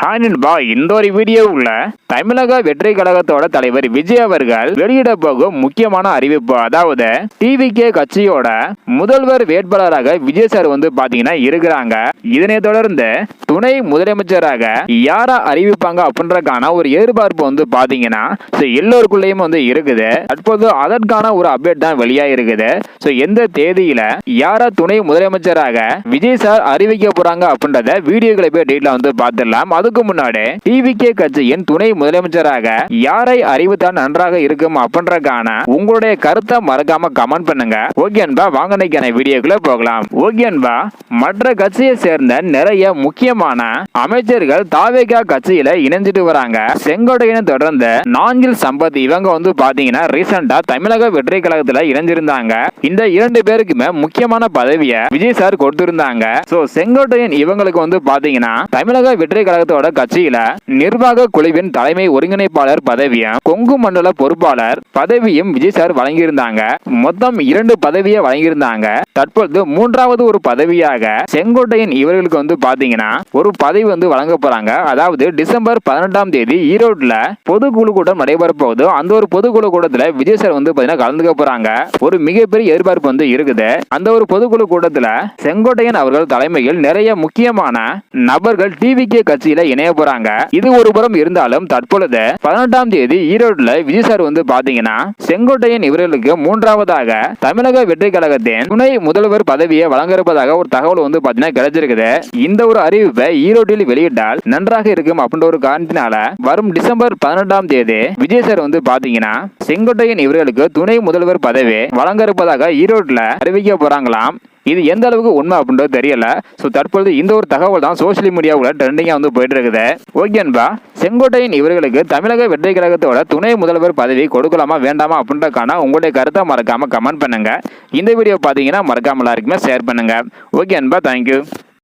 ஹானின்பா இந்த ஒரு வீடியோவுல தமிழக வெற்றி கழகத்தோட தலைவர் விஜய் அவர்கள் வெளியிட போகும் முக்கியமான அறிவிப்பு. அதாவது டிவிகே கட்சியோட முதல்வர் வேட்பாளராக விஜய் சார் வந்து பாத்தீங்கன்னா இருக்கிறாங்க. இதனை தொடர்ந்து துணை முதலமைச்சராக யாரா அறிவிப்பாங்க அப்படின்றக்கான ஒரு எதிர்பார்ப்பு வந்து பாத்தீங்கன்னா so எல்லோருக்குள்ளேயும் வந்து இருக்குது. தற்போது அதற்கான ஒரு அப்டேட் தான் வெளியா இருக்குது ஸோ எந்த தேதியில யாரா துணை முதலமைச்சராக விஜய் சார் அறிவிக்க போறாங்க அப்படின்றத வீடியோக்களை போய் டீட்டெயில வந்து பார்த்துடலாம் அதுக்கு முன்னாடி டிவிகே கட்சியின் துணை முதலமைச்சராக யாரை அறிவித்தால் நன்றாக இருக்கும் அப்படின்றக்கான உங்களுடைய கருத்தை மறக்காம கமெண்ட் பண்ணுங்க. ஓகே அன்பா வாங்க இன்னைக்கான வீடியோக்குள்ள போகலாம். ஓகே அன்பா மற்ற கட்சியை சேர்ந்த நிறைய முக்கியமான அமைச்சர்கள் தாவேகா கட்சியில இணைஞ்சிட்டு வராங்க. செங்கோட்டையனை தொடர்ந்து நாஞ்சில் சம்பத் இவங்க வந்து பாத்தீங்கன்னா ரீசெண்டா தமிழக வெற்றி கழகத்துல இணைஞ்சிருந்தாங்க. இந்த இரண்டு பேருக்குமே முக்கியமான பதவியை விஜய் சார் கொடுத்திருந்தாங்க. சோ செங்கோட்டையன் இவங்களுக்கு வந்து பாத்தீங்கன்னா தமிழக வெற்றி கழகத்தோட கட்சியில நிர்வாக குழுவின் தலைமை ஒருங்கிணைப்பாளர் பதவியும் கொங்கு மண்டல பொறுப்பாளர் பதவியும் விஜய் சார் வழங்கியிருந்தாங்க. மொத்தம் இரண்டு பதவியை வழங்கியிருந்தாங்க. தற்பொழுது மூன்றாவது ஒரு பதவியாக செங்கோட்டையின் இவர்களுக்கு வந்து பாத்தீங்கன்னா ஒரு பதவி வந்து வழங்க போறாங்க. அதாவது டிசம்பர் பதினெட்டாம் தேதி ஈரோட்ல பொதுக்குழு கூட்டம் நடைபெற போகுது. அந்த ஒரு பொதுக்குழு கூட்டத்துல விஜய் சார் வந்து பாத்தீங்கன்னா கலந்துக்க போறாங்க. ஒரு மிகப்பெரிய எதிர்பார்ப்பு வந்து இருக்குது. அந்த ஒரு பொதுக்குழு கூட்டத்துல செங்கோட்டையன் அவர்கள் தலைமையில் நிறைய முக்கியமான நபர்கள் டிவிக்கு கட்சியில இணைய போறாங்க. இது ஒரு புறம் இருந்தாலும் தற்பொழுது பதினெட்டாம் தேதி ஈரோடுல விஜய் சார் வந்து பாத்தீங்கன்னா செங்கோட்டையன் இவர்களுக்கு மூன்றாவதாக தமிழக வெற்றி கழகத்தின் துணை முதல்வர் பதவியை வழங்க இருப்பதாக ஒரு தகவல் வந்து பாத்தீங்கன்னா கிடைச்சிருக்குது. இந்த ஒரு அறிவிப்பை ஈரோட்டில் வெளியிட்டால் நன்றாக இருக்கும் அப்படின்ற ஒரு காரணத்தினால வரும் டிசம்பர் பதினெட்டாம் தேதி விஜய் சார் வந்து பாத்தீங்கன்னா செங்கோட்டையன் இவர்களுக்கு துணை முதல்வர் பதவி வழங்க இருப்பதாக ஈரோட்ல அறிவிக்க போறாங்களாம். இது எந்த அளவுக்கு உண்மை அப்படின்றது தெரியல. ஸோ தற்பொழுது இந்த ஒரு தகவல் தான் சோஷியல் மீடியாவில் ட்ரெண்டிங்காக வந்து போயிட்டு இருக்குது ஓகே அன்பா இவர்களுக்கு தமிழக வெற்றி கழகத்தோட துணை முதல்வர் பதவி கொடுக்கலாமா வேண்டாமா அப்படின்றக்கான உங்களுடைய கருத்தை மறக்காமல் கமெண்ட் பண்ணுங்கள் இந்த வீடியோ பார்த்தீங்கன்னா மறக்காமல் எல்லாருக்குமே ஷேர் பண்ணுங்கள் ஓகே அன்பா தேங்க்யூ